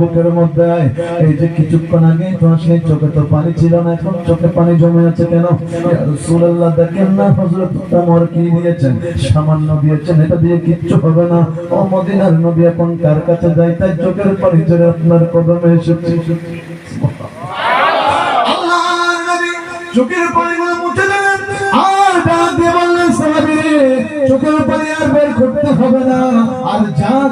বুকের মধ্যে আয়। এই যে কিছুক্ষণ চোখে তো পানি ছিল না, এখন চোখে পানি জমে আছে কেন? না সামান্য দিয়েছেন, এটা দিয়ে কিচ্ছু হবে না। ও মদিনার নবী এখন কার কাছে যাই তাই চোখের পানি ঝরে আপনার কদমে এসেছে। চোখের পানি আর বের করতে হবে না। আর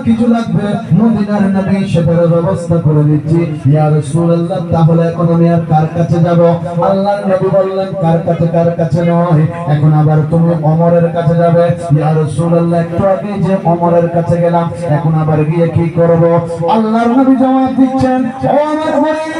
কিছু লাগবে? মদিনার নবী সেটার ব্যবস্থা করে দিচ্ছি। ইয়া রাসূলুল্লাহ, তাহলে এখন আমি আর কার কাছে যাব? আল্লাহর নবী বললেন, কার কাছে কার কাছে নয়? এখন আবার তুমি ওমরের কাছে যাবে। ইয়া রাসূলুল্লাহ, একটু আগে যে ওমরের কাছে গেলাম, এখন আবার গিয়ে কি করব? আল্লাহর নবী জবাব দিচ্ছেন, ও আমার গরিব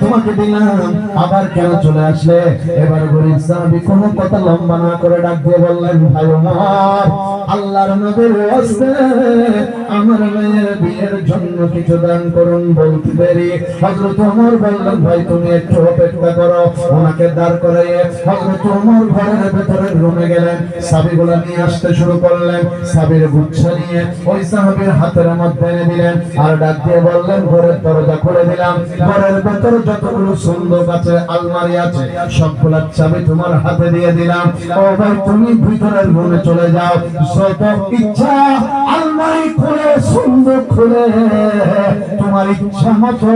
তোমাকে দিলাম। আবার কেন চলে আসলে? এবার গরিব সাহাবী কথা লম্বা না করে ডাক দিয়ে বললেন, ভাই আল্লাহর নবীর আমার মেয়ের বিয়ের জন্য কিছু দান করুন বলতে ওমর বললেন, ভাই, তুমি একটু অপেক্ষা করো, ওনাকে দাঁড় করাইয়ে। ওমর ঘরের ভেতরে রুমে গেলেন নিয়ে আসতে শুরু করলেন সাবির গুচ্ছা নিয়ে ওই সাহাবীর হাতের মধ্যে এনে দিলেন, আর ডাক দিয়ে বললেন, ঘরের দরজা খুলে দিলাম। ঘরের ভেতরে যতগুলো সুন্দর আছে, আলমারি আছে সবগুলোর চাবি তোমার হাতে দিয়ে দিলাম। ও ভাই, তুমি ভিতরের রুমে চলে যাও। যত ইচ্ছা, আলমারি খুলে সুন্দর খুলে, তোমার ইচ্ছা মতো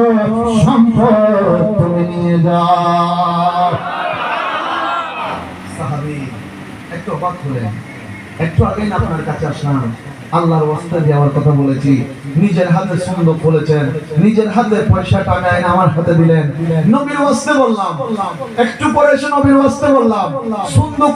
সম্পদ তুমি নিয়ে যাও। সাহাবী, একটু অবাক হলেন। একটু আগেই না আপনার কাছে আসলাম। আল্লাহর ওয়াস্তে দেওয়ার কথা বলেছি। নিজের হাতে সুন্দর বলেছেন নিজের হাতে পয়সা টাকা এনে আমার হাতে দিলেন। নবীর ওয়াস্তে বললাম, একটু পরে এসে নবীর ওয়াস্তে বললাম, সুন্দর,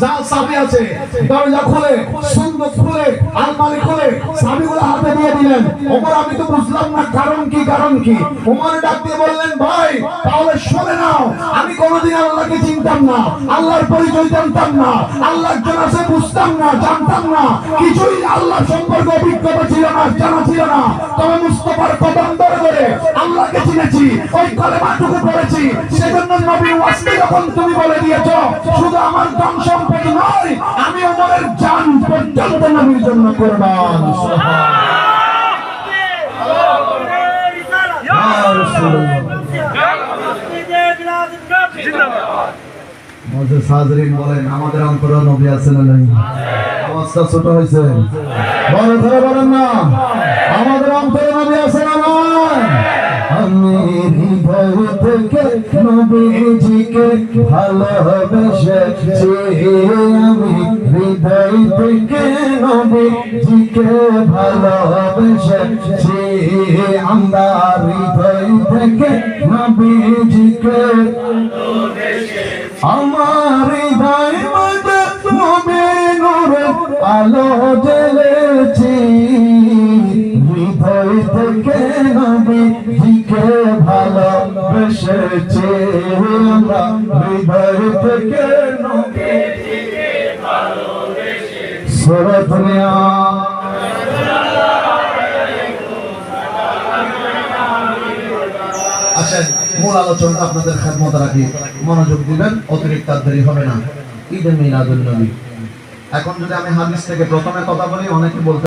যা চাবি আছে, দরজা খুলে, সুন্দর খুলে, আলমারি খুলে, চাবিগুলো হাতে দিয়ে দিলেন। ওমর, আমি তো বুঝলাম না কারণ কি কারণ কি। ওমর ডাক দিয়ে বললেন, ভাই, তাহলে শুনে নাও, আমি কোনোদিন আল্লাহকে চিনতাম না, আল্লাহর পরিচয় জানতাম না আল্লাহ একজন আছে বুঝতাম না, জানতাম না, কিছুই আল্লাহ সম্পর্কে অভিজ্ঞতা ছিল না জানা ছিল না। তবে মুস্তফার কদম ধরে ধরে আল্লাহকে চিনেছি ওই কলেমাটুকু পড়েছি। সেজন্য নবীর ওয়াস্তে যখন তুমি বলে দিয়েছ শুধু আমার ধন সম্পদ নয় আমি ওমরের জান পর্যন্ত নবীর জন্য কোরবান মজে সাজরিন বলেন আমাদের অন্তর নবী আছে না নাই? আওয়াজটা ছোট হয়েছে। বড় ধরে বলেন না, আমাদের অন্তরে নবী আছে না আমি হৃদয় থেকে নবীজিকে ভালোবেসেছি, আমি হৃদয় থেকে নবীজিকে ভালোবেসেছি। আমরা হৃদয় থেকে নবীজিকে আমার হৃদয় আলো জ্বেলেছি, হৃদয় থেকে নবী জিকে ভালোবেসেছি আমরা হৃদয় থেকে নবী সারা দুনিয়া আচ্ছা মূল আলোচনাটা আপনাদের খেদমত রাখি। মনোযোগ দিবেন, অতিরিক্ত দেরি হবে না। ঈদে মিলাদুল নবী। এখন যদি আমি হাদিস থেকে প্রথমে কথা বলি অনেকে বলতে